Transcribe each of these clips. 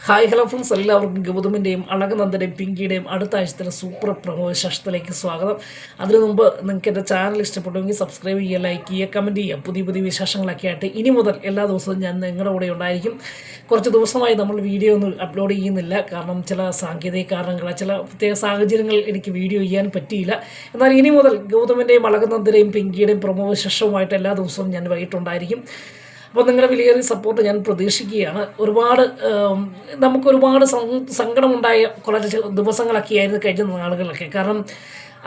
Hi hello friends എല്ലാവർക്കും ഗൗതമിന്റെയും അളകനന്ദന്റെയും പിങ്കിയുടെയും അടുത്ത ആഴ്ചത്തിലെ super promo വിശേഷത്തിലേക്ക് സ്വാഗതം. അതിനു മുമ്പ് നിങ്ങൾക്ക് എന്റെ ചാനൽ ഇഷ്ടപ്പെട്ടുവെങ്കിൽ സബ്സ്ക്രൈബ് ചെയ്യുക ലൈക്ക് ചെയ്യുക കമന്റ് ചെയ്യുക. പുതിയ പുതിയ വിശേഷങ്ങളൊക്കെ ആയിട്ട് ഇനി മുതൽ എല്ലാ ദിവസവും ഞാൻ നിങ്ങളുടെ കൂടെ ഉണ്ടായിരിക്കും. കുറച്ച് ദിവസമായി നമ്മൾ വീഡിയോ ഒന്നും അപ്ലോഡ് ചെയ്യുന്നില്ല. കാരണം ചില സാങ്കേതിക കാരണങ്ങൾ ചില പ്രത്യേക സാഹചര്യങ്ങൾ എനിക്ക് വീഡിയോ ചെയ്യാൻ പറ്റിയില്ല. എന്നാൽ ഇനി മുതൽ ഗൗതമിന്റെയും അളകനന്ദന്റെയും പിങ്കിയുടെയും പ്രമോ വിശേഷവുമായിട്ട് എല്ലാ ദിവസവും ഞാൻ വൈകിട്ടുണ്ടായിരിക്കും. അപ്പോൾ നിങ്ങളുടെ വിലയേറിയ സപ്പോർട്ട് ഞാൻ പ്രതീക്ഷിക്കുകയാണ്. ഒരുപാട് നമുക്കൊരുപാട് സങ്കടമുണ്ടായ കുറച്ച് ദിവസങ്ങളൊക്കെയായിരുന്നു കഴിഞ്ഞ നാളുകളിലൊക്കെ. കാരണം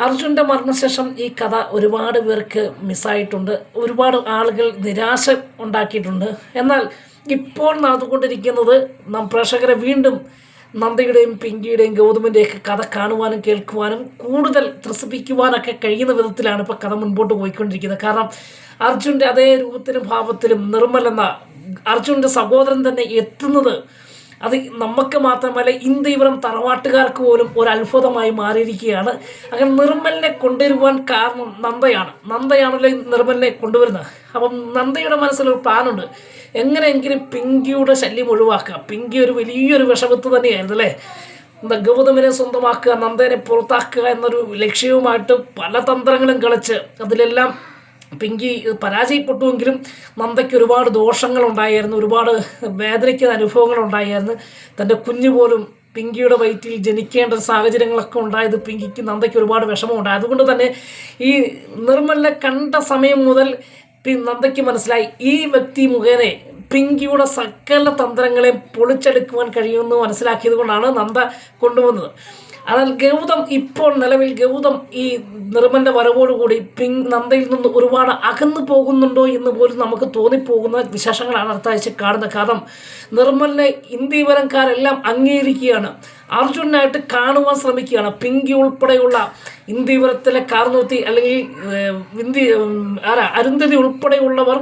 അർജുന്റെ മരണശേഷം ഈ കഥ ഒരുപാട് പേർക്ക് മിസ്സായിട്ടുണ്ട് ഒരുപാട് ആളുകൾ നിരാശ ഉണ്ടാക്കിയിട്ടുണ്ട്. എന്നാൽ ഇപ്പോൾ നടന്നുകൊണ്ടിരിക്കുന്നത് നാം പ്രേക്ഷകരെ വീണ്ടും നന്ദയുടെയും പിങ്കിയുടെയും ഗൗതമിന്റെയൊക്കെ കഥ കാണുവാനും കേൾക്കുവാനും കൂടുതൽ ത്രസിപ്പിക്കുവാനൊക്കെ കഴിയുന്ന വിധത്തിലാണ് ഇപ്പോൾ കഥ മുൻപോട്ട് പോയിക്കൊണ്ടിരിക്കുന്നത്. കാരണം അർജുന്റെ അതേ രൂപത്തിലും ഭാവത്തിലും നിർമ്മലെന്ന അർജുന്റെ സഹോദരൻ തന്നെ എത്തുന്നത് അത് നമുക്ക് മാത്രമല്ല ഇന്ത്യവരം തറവാട്ടുകാർക്ക് പോലും ഒരു അത്ഭുതമായി മാറിയിരിക്കുകയാണ്. അങ്ങനെ നിർമ്മലിനെ കൊണ്ടുവരുവാൻ കാരണം നന്ദയാണ്. നന്ദയാണല്ലോ നിർമ്മലിനെ കൊണ്ടുവരുന്നത്. അപ്പം നന്ദയുടെ മനസ്സിലൊരു പ്ലാനുണ്ട് എങ്ങനെയെങ്കിലും പിങ്കിയുടെ ശല്യം ഒഴിവാക്കുക. പിങ്കി ഒരു വലിയൊരു വിഷമത്ത് തന്നെയായിരുന്നു അല്ലേ? എന്താ ഗൗതമിനെ സ്വന്തമാക്കുക നന്ദനെ പുറത്താക്കുക എന്നൊരു ലക്ഷ്യവുമായിട്ട് പല തന്ത്രങ്ങളും കളിച്ച് അതിലെല്ലാം പിങ്കി പരാജയപ്പെട്ടുവെങ്കിലും നന്ദയ്ക്ക് ഒരുപാട് ദോഷങ്ങളുണ്ടായിരുന്നു ഒരുപാട് വേദനയ്ക്കുന്ന അനുഭവങ്ങൾ ഉണ്ടായിരുന്നു തന്റെ കുഞ്ഞു പോലും പിങ്കിയുടെ വയറ്റിൽ ജനിക്കേണ്ട സാഹചര്യങ്ങളൊക്കെ ഉണ്ടായത് പിങ്കിക്ക് നന്ദയ്ക്ക് ഒരുപാട് വിഷമമുണ്ടായി. അതുകൊണ്ട് തന്നെ ഈ നിർമ്മലിനെ കണ്ട സമയം മുതൽ നന്ദയ്ക്ക് മനസ്സിലായി. ഈ വ്യക്തി മുഖേന പിങ്കിയുടെ സകല തന്ത്രങ്ങളെ പൊളിച്ചെടുക്കുവാൻ കഴിയുമെന്ന് മനസ്സിലാക്കിയത് കൊണ്ടാണ് നന്ദ കൊണ്ടുവന്നത്. എന്നാൽ ഗൗതം ഇപ്പോൾ നിലവിൽ ഗൗതം ഈ നിർമ്മന്റെ വരവോടുകൂടി പിങ് നന്ദയിൽ നിന്ന് ഒരുപാട് അകന്നു പോകുന്നുണ്ടോ എന്ന് പോലും നമുക്ക് തോന്നിപ്പോകുന്ന വിശേഷങ്ങളാണ് അടുത്ത ആഴ്ച കാണുന്ന കാരണം നിർമ്മലിനെ ഇന്ത്യവരംകാരെല്ലാം അംഗീകരിക്കുകയാണ്. അർജുനായിട്ട് കാണുവാൻ ശ്രമിക്കുകയാണ്. പിങ്കി ഉൾപ്പെടെയുള്ള ഇന്ത്യവരത്തിലെ കാർന്നൂത്തി അല്ലെങ്കിൽ ഇന്ത്യ ആരാ അരുന്ധതി ഉൾപ്പെടെയുള്ളവർ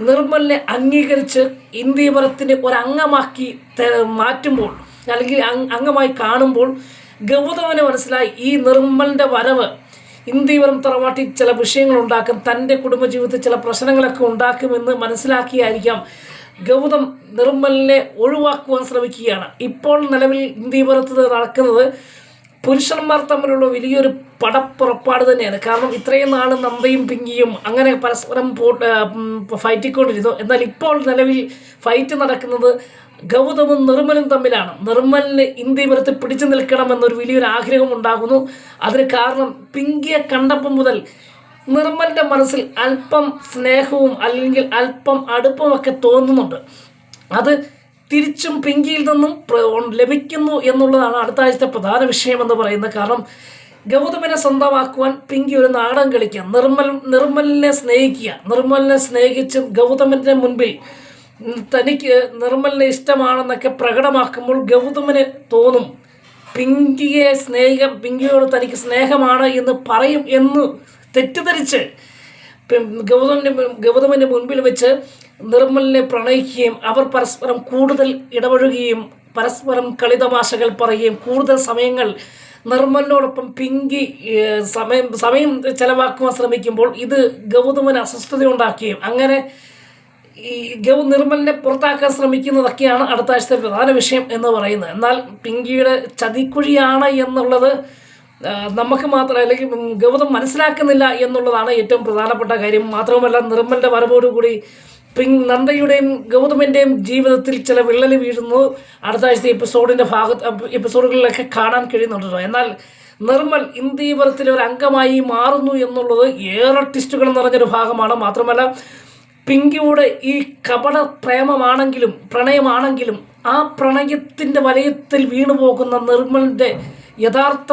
നിർമ്മലിനെ അംഗീകരിച്ച് ഇന്ത്യവരത്തിന്റെ ഒരംഗമാക്കി മാറ്റുമ്പോൾ അല്ലെങ്കിൽ അംഗമായി കാണുമ്പോൾ ഗൗതമന് മനസ്സിലായി ഈ നിർമ്മലിന്റെ വരവ് ഇന്ത്യവരം തറവാട്ടിൽ ചില വിഷയങ്ങൾ ഉണ്ടാക്കും തന്റെ കുടുംബജീവിതത്തിൽ ചില പ്രശ്നങ്ങളൊക്കെ ഉണ്ടാക്കുമെന്ന് മനസ്സിലാക്കിയായിരിക്കാം ഗൗതം നിർമ്മലിനെ ഒഴിവാക്കുവാൻ ശ്രമിക്കുകയാണ്. ഇപ്പോൾ നിലവിൽ ഇന്ത്യപുരത്ത് നടക്കുന്നത് പുരുഷന്മാർ തമ്മിലുള്ള വലിയൊരു പടപ്പുറപ്പാട് തന്നെയാണ്. കാരണം ഇത്രയും നാൾ നന്ദയും പിങ്കിയും അങ്ങനെ പരസ്പരം ഫൈറ്റിക്കൊണ്ടിരുന്നു. എന്നാൽ ഇപ്പോൾ നിലവിൽ ഫൈറ്റ് നടക്കുന്നത് ഗൗതമും നിർമ്മലും തമ്മിലാണ്. നിർമ്മലിന് ഇന്ത്യപുരത്ത് പിടിച്ചു നിൽക്കണമെന്നൊരു വലിയൊരു ആഗ്രഹം ഉണ്ടാകുന്നു. അതിന് കാരണം പിങ്കിയെ കണ്ടപ്പം മുതൽ നിർമ്മലിന്റെ മനസ്സിൽ അല്പം സ്നേഹവും അല്ലെങ്കിൽ അല്പം അടുപ്പമൊക്കെ തോന്നുന്നുണ്ട്. അത് തിരിച്ചും പിങ്കിയിൽ നിന്നും ലഭിക്കുന്നു എന്നുള്ളതാണ് അടുത്ത ആഴ്ചത്തെ പ്രധാന വിഷയമെന്ന് പറയുന്നത്. കാരണം ഗൗതമിനെ സ്വന്തമാക്കുവാൻ പിങ്കി ഒരു നാടകം കളിക്കുക നിർമ്മൽ നിർമ്മലിനെ സ്നേഹിക്കുക നിർമ്മലിനെ സ്നേഹിച്ച് ഗൗതമിന്റെ മുൻപിൽ തനിക്ക് നിർമ്മലിനെ ഇഷ്ടമാണെന്നൊക്കെ പ്രകടമാക്കുമ്പോൾ ഗൗതമിന് തോന്നും പിങ്കിയെ സ്നേഹം പിങ്കിയോട് തനിക്ക് സ്നേഹമാണ് എന്ന് പറയും എന്ന് തെറ്റിദ്ധരിച്ച് ഗൗതമിന്റെ ഗൗതമിന്റെ മുൻപിൽ വെച്ച് നിർമ്മലിനെ പ്രണയിക്കുകയും അവർ പരസ്പരം കൂടുതൽ ഇടപഴകുകയും പരസ്പരം കളിതമാശകൾ പറയുകയും കൂടുതൽ സമയങ്ങൾ നിർമ്മലിനോടൊപ്പം പിങ്കി സമയം സമയം ചെലവാക്കുവാൻ ശ്രമിക്കുമ്പോൾ ഇത് ഗൗതമന് അസ്വസ്ഥത ഉണ്ടാക്കുകയും അങ്ങനെ ഈ ഗൗ നിർമ്മലിനെ പുറത്താക്കാൻ ശ്രമിക്കുന്നതൊക്കെയാണ് അടുത്ത ആഴ്ചത്തെ പ്രധാന വിഷയം എന്ന് പറയുന്നത്. എന്നാൽ പിങ്കിയുടെ ചതിക്കുഴിയാണ് എന്നുള്ളത് നമുക്ക് മാത്രം അല്ലെങ്കിൽ ഗൗതം മനസ്സിലാക്കുന്നില്ല എന്നുള്ളതാണ് ഏറ്റവും പ്രധാനപ്പെട്ട കാര്യം. മാത്രവുമല്ല നിർമ്മലിന്റെ വരവോടുകൂടി പിങ് നന്ദയുടെയും ഗൗതമന്റെയും ജീവിതത്തിൽ ചില വിള്ളൽ വീഴുന്നു. അടുത്ത ആഴ്ചത്തെ എപ്പിസോഡിന്റെ ഭാഗത്ത് എപ്പിസോഡുകളിലൊക്കെ കാണാൻ കഴിയുന്നുണ്ടല്ലോ. എന്നാൽ നിർമ്മൽ ഇന്ത്യവരത്തിലെ ഒരു അംഗമായി മാറുന്നു എന്നുള്ളത് ഏറെ ടിസ്റ്റുകൾ നിറഞ്ഞൊരു ഭാഗമാണ്. മാത്രമല്ല പിങ്കിയുടെ ഈ കപട പ്രേമമാണെങ്കിലും പ്രണയമാണെങ്കിലും ആ പ്രണയത്തിന്റെ വലയത്തിൽ വീണുപോകുന്ന നിർമ്മലിന്റെ യഥാർത്ഥ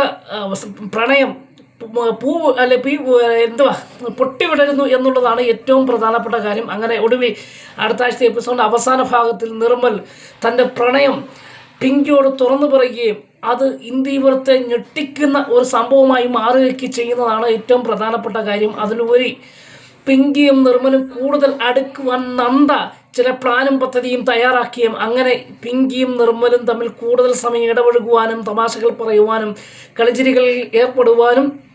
പ്രണയം പൂ- അല്ലെ പീ എന്തുവാ പൊട്ടിവിടരുന്നു എന്നുള്ളതാണ് ഏറ്റവും പ്രധാനപ്പെട്ട കാര്യം. അങ്ങനെ ഒടുവിൽ അടുത്ത ആഴ്ച എപ്പിസോഡിന്റെ അവസാന ഭാഗത്തിൽ നിർമ്മൽ തന്റെ പ്രണയം പിങ്കിയോട് തുറന്നു പറയുകയും അത് ഇന്ത്യപുരത്തെ ഞെട്ടിക്കുന്ന ഒരു സംഭവമായി മാറുകയൊക്കെ ചെയ്യുന്നതാണ് ഏറ്റവും പ്രധാനപ്പെട്ട കാര്യം. അതിലുപരി പിങ്കിയും നിർമ്മലും കൂടുതൽ അടുക്കുവാൻ നന്ദ ചില പ്ലാനും പദ്ധതിയും തയ്യാറാക്കിയും അങ്ങനെ പിങ്കിയും നിർമ്മലും തമ്മിൽ കൂടുതൽ സമയം ഇടപഴകുവാനും തമാശകൾ പറയുവാനും കളിചിരികളിൽ ഏർപ്പെടുവാനും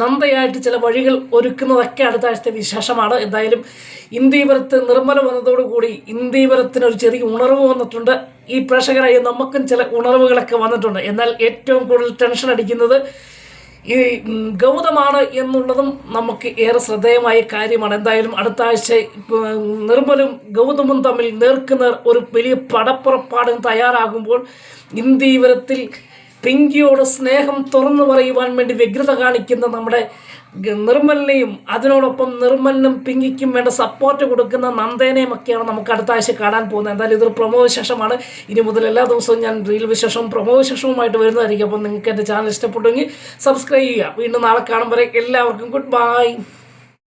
നന്ദയായിട്ട് ചില വഴികൾ ഒരുക്കുന്നതൊക്കെ അടുത്ത ആഴ്ചത്തെ വിശേഷമാണ്. എന്തായാലും ഇന്ദീപുരത്ത് നിർമ്മല വന്നതോടുകൂടി ഇന്ദീപുരത്തിന് ഒരു ചെറിയ ഉണർവ് വന്നിട്ടുണ്ട്. ഈ പ്രേക്ഷകരായി നമുക്കും ചില ഉണർവുകളൊക്കെ വന്നിട്ടുണ്ട്. എന്നാൽ ഏറ്റവും കൂടുതൽ ടെൻഷൻ അടിക്കുന്നത് ഈ ഗൗതമാണ് എന്നുള്ളതും നമുക്ക് ഏറെ ശ്രദ്ധേയമായ കാര്യമാണ്. എന്തായാലും അടുത്ത ആഴ്ച നിർമ്മലും ഗൗതമും തമ്മിൽ നേർക്കുനേർ ഒരു വലിയ പടപ്പുറപ്പാടും തയ്യാറാകുമ്പോൾ ഇന്ദീവരത്തിൽ പിങ്കിയോട് സ്നേഹം തുറന്നു പറയുവാൻ വേണ്ടി വ്യഗ്രത കാണിക്കുന്ന നമ്മുടെ നിർമ്മലിനെയും അതിനോടൊപ്പം നിർമ്മലിനും പിങ്കിക്കും വേണ്ട സപ്പോർട്ട് കൊടുക്കുന്ന നന്ദേനെയും ഒക്കെയാണ് നമുക്ക് അടുത്ത ആഴ്ച കാണാൻ പോകുന്നത്. എന്തായാലും ഇതൊരു പ്രമോ വിശേഷമാണ്. ഇനി മുതൽ എല്ലാ ദിവസവും ഞാൻ റീൽ വിശേഷവും പ്രമോ വിശേഷവുമായിട്ട് വരുന്നതായിരിക്കും. അപ്പം നിങ്ങൾക്ക് എന്റെ ചാനൽ ഇഷ്ടപ്പെട്ടെങ്കിൽ സബ്സ്ക്രൈബ് ചെയ്യുക. വീണ്ടും നാളെ കാണും വരെ എല്ലാവർക്കും ഗുഡ് ബൈ